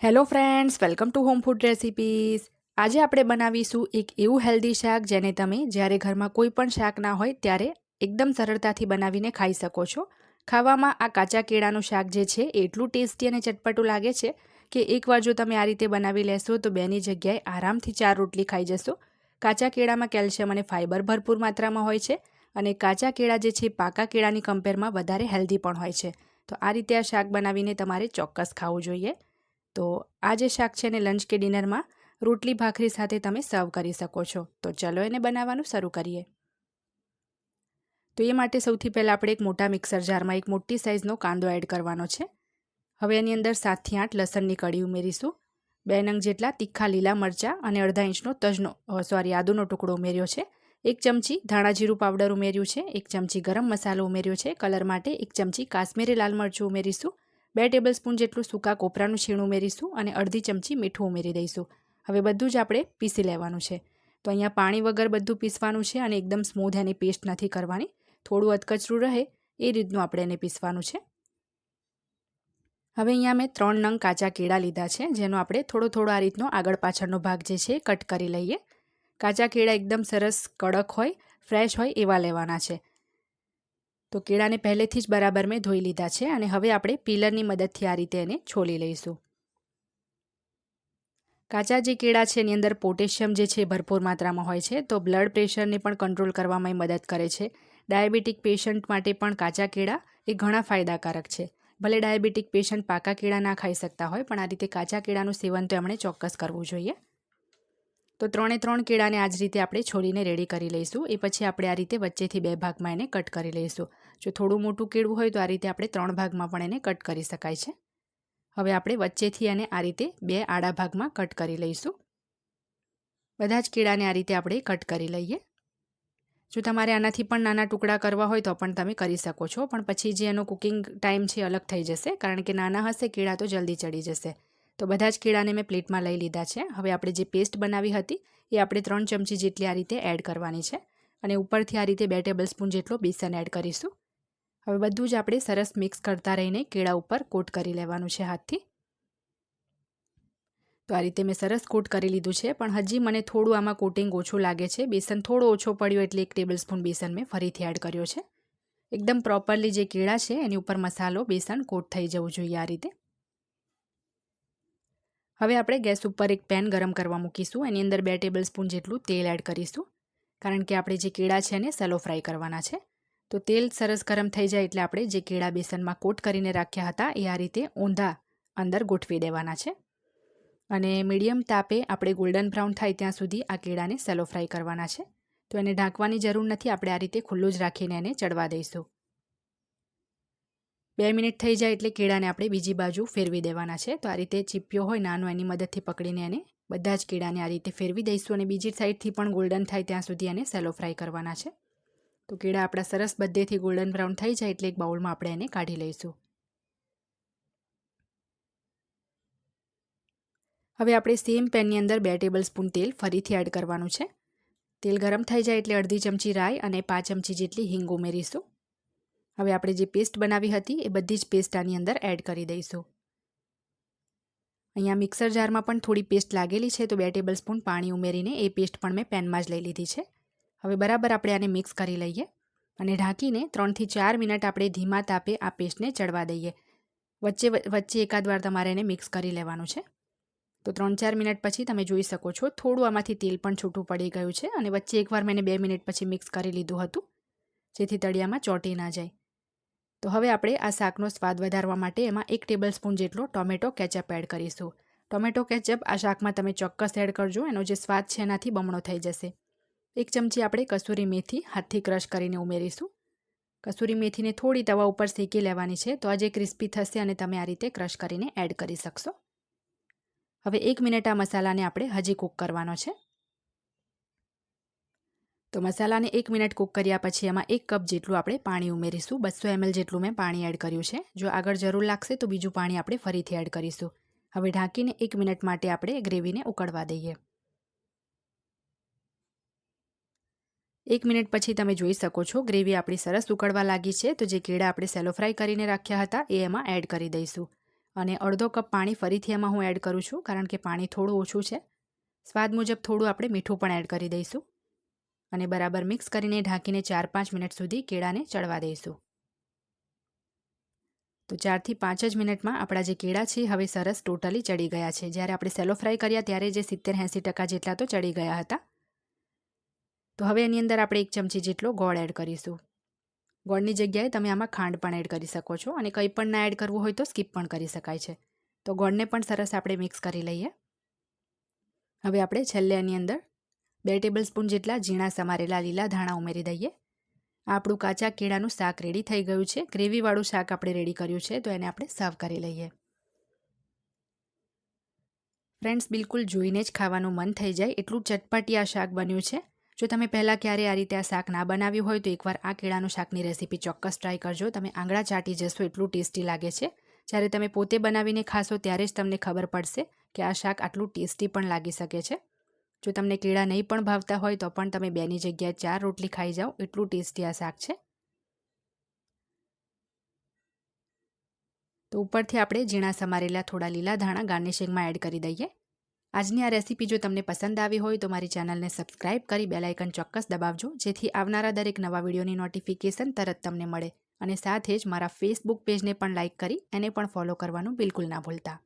Hello friends welcome to home food recipes આજે આપણે બનાવીશું એક એવું હેલ્ધી શાક જેને તમે જ્યારે ઘરમાં કોઈ પણ શાક ના હોય ત્યારે એકદમ સરળતાથી બનાવીને ખાઈ શકો છો. ખાવામાં આ કાચા કેળાનું શાક જે છે એટલું ટેસ્ટી અને ચટપટું લાગે છે કે એકવાર જો તમે આ રીતે બનાવી લેશો તો બેની જગ્યાએ આરામથી ચાર રોટલી ખાઈ જશો. કાચા કેળામાં કેલ્શિયમ અને ફાઇબર ભરપૂર માત્રામાં હોય છે અને કાચા કેળા જે છે પાકા કેળાની કમ્પેરમાં વધારે હેલ્ધી પણ હોય છે. તો આ રીતે આ શાક બનાવીને તમારે ચોક્કસ ખાવું જોઈએ. તો આ જે શાક છે ને લંચ કે ડિનરમાં રોટલી, ભાખરી સાથે તમે સર્વ કરી શકો છો. તો ચલો એને બનાવવાનું શરૂ કરીએ. તો એ માટે સૌથી પહેલાં આપણે એક મોટા મિક્સર જારમાં એક મોટી સાઇઝનો કાંદો એડ કરવાનો છે. હવે એની અંદર સાતથી આઠ લસણની કળી ઉમેરીશું. બે નંગ જેટલા તીખા લીલા મરચાં અને અડધા ઇંચનો તજનો સોરી આદુનો ટુકડો ઉમેર્યો છે. એક ચમચી ધાણા જીરું પાવડર ઉમેર્યું છે. એક ચમચી ગરમ મસાલો ઉમેર્યો છે. કલર માટે એક ચમચી કાશ્મીરી લાલ મરચું ઉમેરીશું. બે ટેબલ સ્પૂન જેટલું સૂકા કોપરાનું છીણ ઉમેરીશું અને અડધી ચમચી મીઠું ઉમેરી દઈશું. હવે બધું જ આપણે પીસી લેવાનું છે. તો અહીંયા પાણી વગર બધું પીસવાનું છે અને એકદમ સ્મૂધ એની પેસ્ટ નથી કરવાની. થોડું અધકચરું રહે એ રીતનું આપણે એને પીસવાનું છે. હવે અહીંયા મેં ત્રણ નંગ કાચા કેળા લીધા છે, જેનો આપણે થોડો થોડો આ રીતનો આગળ પાછળનો ભાગ જે છે કટ કરી લઈએ. કાચા કેળા એકદમ સરસ કડક હોય, ફ્રેશ હોય એવા લેવાના છે. તો કેળાને પહેલેથી જ બરાબર મેં ધોઈ લીધા છે અને હવે આપણે પીલરની મદદથી આ રીતે એને છોલી લઈશું. કાચા જે કેળા છે એની અંદર પોટેશિયમ જે છે ભરપૂર માત્રામાં હોય છે, તો બ્લડ પ્રેશરને પણ કંટ્રોલ કરવામાં મદદ કરે છે. ડાયાબિટીક પેશન્ટ માટે પણ કાચા કેળા એ ઘણા ફાયદાકારક છે. ભલે ડાયાબિટીક પેશન્ટ પાકા કેળા ના ખાઈ શકતા હોય, પણ આ રીતે કાચા કેળાનું સેવન તો એમણે ચોક્કસ કરવું જોઈએ. તો ત્રણે ત્રણ કેળાને આ જ રીતે આપણે છોડીને રેડી કરી લઈશું. એ પછી આપણે આ રીતે વચ્ચેથી બે ભાગમાં એને કટ કરી લઈશું. જો થોડું મોટું કેળવું હોય તો આ રીતે આપણે ત્રણ ભાગમાં પણ એને કટ કરી શકાય છે. હવે આપણે વચ્ચેથી એને આ રીતે બે આડા ભાગમાં કટ કરી લઈશું. બધા જ કેળાને આ રીતે આપણે કટ કરી લઈએ. જો તમારે આનાથી પણ નાના ટુકડા કરવા હોય તો પણ તમે કરી શકો છો, પણ પછી જે એનો કુકિંગ ટાઈમ છે અલગ થઈ જશે, કારણ કે નાના હશે, કેળા તો જલ્દી ચડી જશે. તો બધા જ કેળાને મેં પ્લેટમાં લઈ લીધા છે. હવે આપણે જે પેસ્ટ બનાવી હતી એ આપણે ત્રણ ચમચી જેટલી આ રીતે એડ કરવાની છે. અને ઉપરથી આ રીતે બે ટેબલ સ્પૂન જેટલો બેસન એડ કરીશું. હવે બધું જ આપણે સરસ મિક્સ કરતા રહીને કેળા ઉપર કોટ કરી લેવાનું છે હાથથી. તો આ રીતે મેં સરસ કોટ કરી લીધું છે, પણ હજી મને થોડું આમાં કોટિંગ ઓછું લાગે છે. બેસન થોડો ઓછો પડ્યો એટલે એક ટેબલ સ્પૂન બેસન મેં ફરીથી એડ કર્યો છે. એકદમ પ્રોપરલી જે કેળા છે, એની ઉપર મસાલો, બેસન કોટ થઈ જવું જોઈએ આ રીતે. હવે આપણે ગેસ ઉપર એક પેન ગરમ કરવા મૂકીશું. એની અંદર બે ટેબલ સ્પૂન જેટલું તેલ એડ કરીશું. કારણ કે આપણે જે કેળા છે એને સેલો ફ્રાય કરવાના છે. તો તેલ સરસ ગરમ થઈ જાય એટલે આપણે જે કેળા બેસનમાં કોટ કરીને રાખ્યા હતા એ આ રીતે ઊંધા અંદર ગોઠવી દેવાના છે. અને મીડિયમ તાપે આપણે ગોલ્ડન બ્રાઉન થાય ત્યાં સુધી આ કેળાને સેલો ફ્રાય કરવાના છે. તો એને ઢાંકવાની જરૂર નથી, આપણે આ રીતે ખુલ્લું જ રાખીને એને ચડવા દઈશું. બે મિનિટ થઈ જાય એટલે કેળાને આપણે બીજી બાજુ ફેરવી દેવાના છે. તો આ રીતે ચીપ્યો હોય નાનો, એની મદદથી પકડીને એને બધા જ કેળાને આ રીતે ફેરવી દઈશું અને બીજી સાઈડથી પણ ગોલ્ડન થાય ત્યાં સુધી એને સેલો ફ્રાય કરવાના છે. તો કેળા આપણા સરસ બધેથી ગોલ્ડન બ્રાઉન થઈ જાય એટલે એક બાઉલમાં આપણે એને કાઢી લઈશું. હવે આપણે સેમ પેનની અંદર બે ટેબલ સ્પૂન તેલ ફરીથી એડ કરવાનું છે. તેલ ગરમ થઈ જાય એટલે અડધી ચમચી રાઈ અને પાંચ ચમચી જેટલી હિંગ ઉમેરીશું. હવે આપણે જે પેસ્ટ બનાવી હતી એ બધી જ પેસ્ટ આની અંદર એડ કરી દઈશું. અહીંયા મિક્સર જારમાં પણ થોડી પેસ્ટ લાગેલી છે તો બે ટેબલ સ્પૂન પાણી ઉમેરીને એ પેસ્ટ પણ મેં પેનમાં જ લઈ લીધી છે. હવે બરાબર આપણે આને મિક્સ કરી લઈએ અને ઢાંકીને ત્રણથી ચાર મિનિટ આપણે ધીમા તાપે આ પેસ્ટને ચડવા દઈએ. વચ્ચે વચ્ચે એકાદ વાર તમારે એને મિક્સ કરી લેવાનું છે. તો ત્રણ ચાર મિનિટ પછી તમે જોઈ શકો છો થોડું આમાંથી તેલ પણ છૂટું પડી ગયું છે અને વચ્ચે એકવાર મેં બે મિનિટ પછી મિક્સ કરી લીધું હતું, જેથી તળિયામાં ચોંટી ના જાય. તો હવે આપણે આ શાકનો સ્વાદ વધારવા માટે એમાં એક ટેબલ સ્પૂન જેટલો ટોમેટો કેચઅપ એડ કરીશું. ટોમેટો કેચઅપ આ શાકમાં તમે ચોક્કસ એડ કરજો, એનો જે સ્વાદ છે એનાથી બમણો થઈ જશે. એક ચમચી આપણે કસૂરી મેથી હાથથી ક્રશ કરીને ઉમેરીશું. કસૂરી મેથીને થોડી તવા ઉપર શેકી લેવાની છે, તો આજે ક્રિસ્પી થશે અને તમે આ રીતે ક્રશ કરીને એડ કરી શકશો. હવે એક મિનિટ આ મસાલાને આપણે હજી કૂક કરવાનો છે. તો મસાલાને એક મિનિટ કૂક કર્યા પછી એમાં એક કપ જેટલું આપણે પાણી ઉમેરીશું. બસો એમએલ જેટલું મેં પાણી એડ કર્યું છે. જો આગળ જરૂર લાગશે તો બીજું પાણી આપણે ફરીથી એડ કરીશું. હવે ઢાંકીને એક મિનિટ માટે આપણે ગ્રેવીને ઉકળવા દઈએ. એક મિનિટ પછી તમે જોઈ શકો છો, ગ્રેવી આપણી સરસ ઉકળવા લાગી છે. તો જે કેળા આપણે સેલો ફ્રાય કરીને રાખ્યા હતા, એ એમાં એડ કરી દઈશું. અને અડધો કપ પાણી ફરીથી એમાં હું એડ કરું છું, કારણ કે પાણી થોડું ઓછું છે. સ્વાદ મુજબ થોડું આપણે મીઠું પણ એડ કરી દઈશું. અને બરાબર મિક્સ કરીને ઢાંકીને ચાર પાંચ મિનિટ સુધી કેળાને ચડવા દઈશું. તો ચારથી પાંચ જ મિનિટમાં આપણા જે કેળા છે, હવે સરસ ટોટલી ચડી ગયા છે. જ્યારે આપણે સેલો ફ્રાય કર્યા, ત્યારે જે સિત્તેર એંસી ટકા જેટલા તો ચડી ગયા હતા. તો હવે એની અંદર આપણે એક ચમચી જેટલો ગોળ એડ કરીશું. ગોળની જગ્યાએ તમે આમાં ખાંડ પણ એડ કરી શકો છો અને કંઈ પણ ના એડ કરવું હોય તો સ્કીપ પણ કરી શકાય છે. તો ગોળને પણ સરસ આપણે મિક્સ કરી લઈએ. હવે આપણે છેલ્લે એની અંદર બે ટેબલ સ્પૂન જેટલા ઝીણા સમારેલા લીલા ધાણા ઉમેરી દઈએ. આપણું કાચા કેળાનું શાક રેડી થઈ ગયું છે. ગ્રેવીવાળું શાક આપણે રેડી કર્યું છે તો એને આપણે સર્વ કરી લઈએ. ફ્રેન્ડ્સ બિલકુલ જોઈને જ ખાવાનું મન થઈ જાય. એટલું ચટપટી આ શાક બન્યું છે. જો તમે પહેલાં ક્યારે આ રીતે આ શાક ના બનાવ્યું હોય તો એકવાર આ કેળાનું શાકની રેસીપી ચોક્કસ ટ્રાય કરજો. તમે આંગળા ચાટી જશો એટલું ટેસ્ટી લાગે છે. જ્યારે તમે પોતે બનાવીને ખાશો ત્યારે જ તમને ખબર પડશે કે આ શાક આટલું ટેસ્ટી પણ લાગી શકે છે. જો તમને કેળા નહીં પણ ભાવતા હોય તો પણ તમે બેની જગ્યાએ ચાર રોટલી ખાઈ જાઓ. એટલું ટેસ્ટી આ શાક છે. તો ઉપરથી આપણે ઝીણા સમારેલા થોડા લીલા ધાણા ગાર્નિશિંગમાં એડ કરી દઈએ. આજની આ રેસીપી જો તમને પસંદ આવી હોય તો મારી ચેનલને સબસ્ક્રાઇબ કરી બેલાઇકન ચોક્કસ દબાવજો, જેથી આવનારા દરેક નવા વિડીયોની નોટિફિકેશન તરત તમને મળે. અને સાથે જ મારા ફેસબુક પેજને પણ લાઇક કરી, એને પણ ફોલો કરવાનું બિલકુલ ના ભૂલતા.